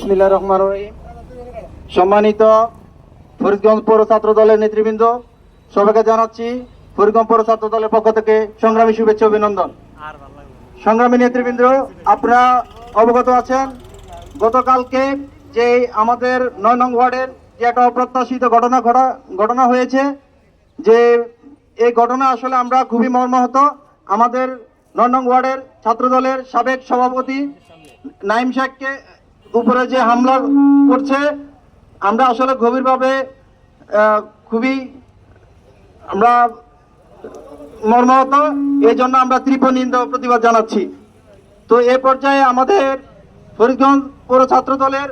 বিসমিল্লাহ রহমান রহিম। সম্মানিত ফরিদগঞ্জ পৌর ছাত্র দলের নেতৃবৃন্দ, সবাইকে জানাচ্ছি ফরিদগঞ্জ পৌর ছাত্র দলের পক্ষ থেকে সংগ্রামী শুভেচ্ছা অভিনন্দন। সংগ্রামী নেতৃবৃন্দ, আপনারা অবগত আছেন, গতকালকে যে আমাদের নয় নং ওয়ার্ডের যে একটা অপ্রত্যাশিত ঘটনা ঘটা, ঘটনা হয়েছে, যে এই ঘটনা আসলে আমরা খুবই মর্মাহত। আমাদের নয় নং ওয়ার্ডের ছাত্র দলের সাবেক সভাপতি নাইম শেখকে উপরে যে হামলা করছে আমরা আসলে গভীরভাবে খুবই আমরা মর্মাহত। এই জন্য আমরা তীব্র নিন্দা প্রতিবাদ জানাচ্ছি। তো এ পর্যায়ে আমাদের ফরিদগঞ্জ পৌর ছাত্র দলের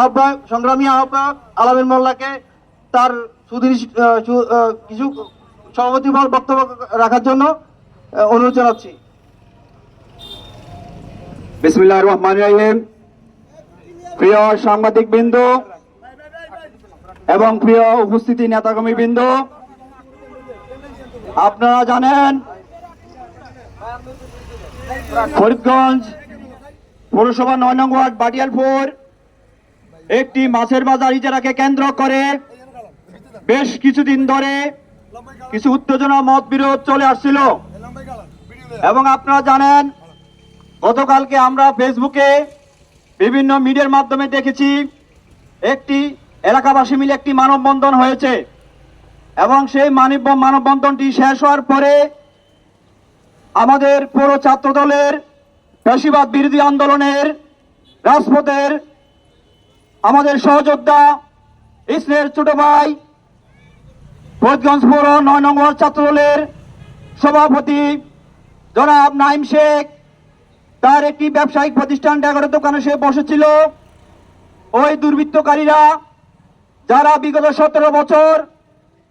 আহ্বায়ক সংগ্রামী আহ্বায়ক আলামিন মোল্লাকে তার আহ, কিছু সভাপতি বক্তব্য রাখার জন্য অনুরোধ জানাচ্ছি। বিসমিল্লাহ রহমান রহিম। প্রিয় সাংবাদিক বিন্দু এবং প্রিয় উপস্থিতি নেতাকর্মী বিন্দু আপনারা জানেন ফরিদগঞ্জ পৌরসভা নয় নং ওয়ার্ড বাটিয়ালপুর একটি মাছের বাজার ইজারাকে কেন্দ্র করে বেশ কিছুদিন ধরে কিছু উত্তেজনা মত বিরোধ চলে আসছিল। এবং আপনারা জানেন, গতকালকে আমরা ফেসবুকে বিভিন্ন মিডিয়ার মাধ্যমে দেখেছি একটি এলাকাবাসী মিলে একটি মানববন্ধন হয়েছে। এবং সেই মানব মানববন্ধনটি শেষ হওয়ার পরে আমাদের পৌর ছাত্র দলের পেশিবাদ বিরোধী আন্দোলনের রাজপথের আমাদের সহযোদ্ধা ইসনের ছোট ভাই ফরিদগঞ্জ পৌর নয় নম্বর ছাত্র দলের সভাপতি জনাব নাইম শেখ তার একটি ব্যবসায়িক প্রতিষ্ঠান ড্যাগরের দোকানে সে বসেছিল। ওই দুর্বৃত্তকারীরা যারা বিগত সতেরো বছর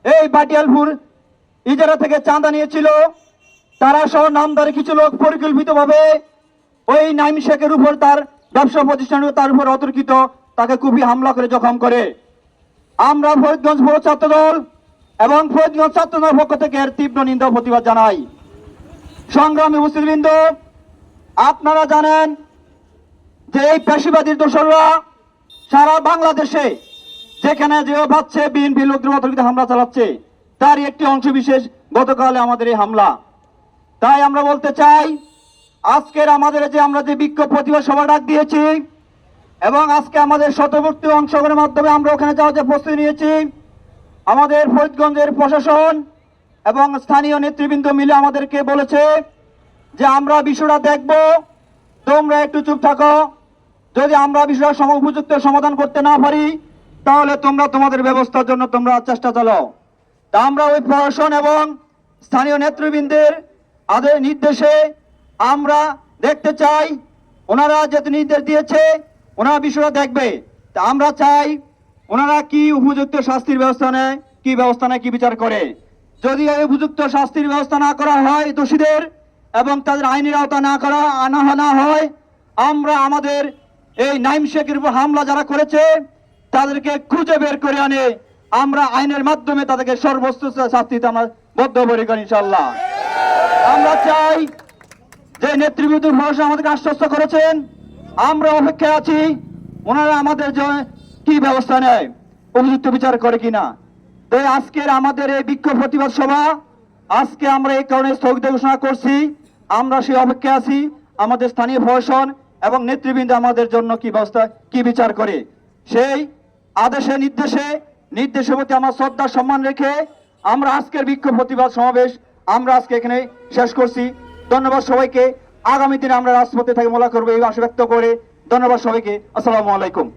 এই বাটিয়ালপুর ইজারা থেকে চাঁদা নিয়েছিল, তারা সহ নামদারি কিছু লোক পরিকল্পিতভাবে ওই নাইম শেখের উপর তার ব্যবসা প্রতিষ্ঠান তার উপর অতর্কিত তাকে খুবই হামলা করে জখম করে। আমরা ফরিদগঞ্জ পৌর ছাত্র দল এবং ফরিদগঞ্জ ছাত্র পক্ষ থেকে এর তীব্র নিন্দা প্রতিবাদ জানাই। সংগ্রামী মুসলিমবৃন্দ আপনারা জানেন যে এই পেশিবাদীর দোসররা সারা বাংলাদেশে যেখানে যে ভাবছে বিএনপি লোকদের অতর্কিত হামলা চালাচ্ছে, তারই একটি অংশ বিশেষ গতকালে আমাদের এই হামলা। তাই আমরা বলতে চাই, আজকের আমাদের যে আমরা যে বিক্ষোভ প্রতিবাদ সভা ডাক দিয়েছি এবং আজকে আমাদের শতভুক্তি অংশগ্রহণের মাধ্যমে আমরা ওখানে যাওয়ার যে প্রস্তুতি নিয়েছি, আমাদের ফরিদগঞ্জের প্রশাসন এবং স্থানীয় নেতৃবৃন্দ মিলে আমাদেরকে বলেছে যে আমরা বিষয়টা দেখব, তোমরা একটু চুপ থাকো। যদি আমরা বিষয়টা উপযুক্ত সমাধান করতে না পারি, তাহলে তোমরা তোমাদের ব্যবস্থার জন্য তোমরা চেষ্টা চালাও। তা আমরা ওই প্রশাসন এবং স্থানীয় নেতৃবৃন্দের আদের নির্দেশে আমরা দেখতে চাই, ওনারা যেহেতু নির্দেশ দিয়েছে, ওনারা বিষয়টা দেখবে। তা আমরা চাই, ওনারা কি উপযুক্ত শাস্তির ব্যবস্থা নেয়, কি ব্যবস্থা নেয়, কি বিচার করে। যদি উপযুক্ত শাস্তির ব্যবস্থা না করা হয় দোষীদের এবং তাদের আইনের আওতা না করা আনা না হয়, আমরা আমাদের এই নাইম শেখের উপর হামলা যারা করেছে, তাদেরকে খুঁজে বের করে আনে। আমরা আইনের মাধ্যমে তাদেরকে সর্বোচ্চ শাস্তিতে আমরা বদ্ধপরিকর ইনশাল্লাহ আমরা চাই যে নেতৃবৃন্দ ভরসা আমাদেরকে আশ্বস্ত করেছেন। আমরা অপেক্ষায় আছি, ওনারা আমাদের কি ব্যবস্থা নেয় উপযুক্ত বিচার করে কিনা। তাই আজকের আমাদের এই বিক্ষোভ প্রতিবাদ সভা আজকে আমরা এই কারণে স্থগিত ঘোষণা করছি, আমরা সেই অপেক্ষায় আছি, আমাদের স্থানীয় প্রশাসন এবং নেতৃবৃন্দ আমাদের জন্য কি ব্যবস্থা, কি বিচার করে। সেই আদেশে, নির্দেশে, নির্দেশের প্রতি আমার শ্রদ্ধা, সম্মান রেখে আমরা আজকের বিক্ষোভ প্রতিবাদ সমাবেশ আমরা আজকে এখানে শেষ করছি। ধন্যবাদ সবাইকে। আগামী দিনে আমরা রাষ্ট্রপতি থেকে মোলা করব এই আশা ব্যক্ত করে ধন্যবাদ সবাইকে। আসসালামু আলাইকুম।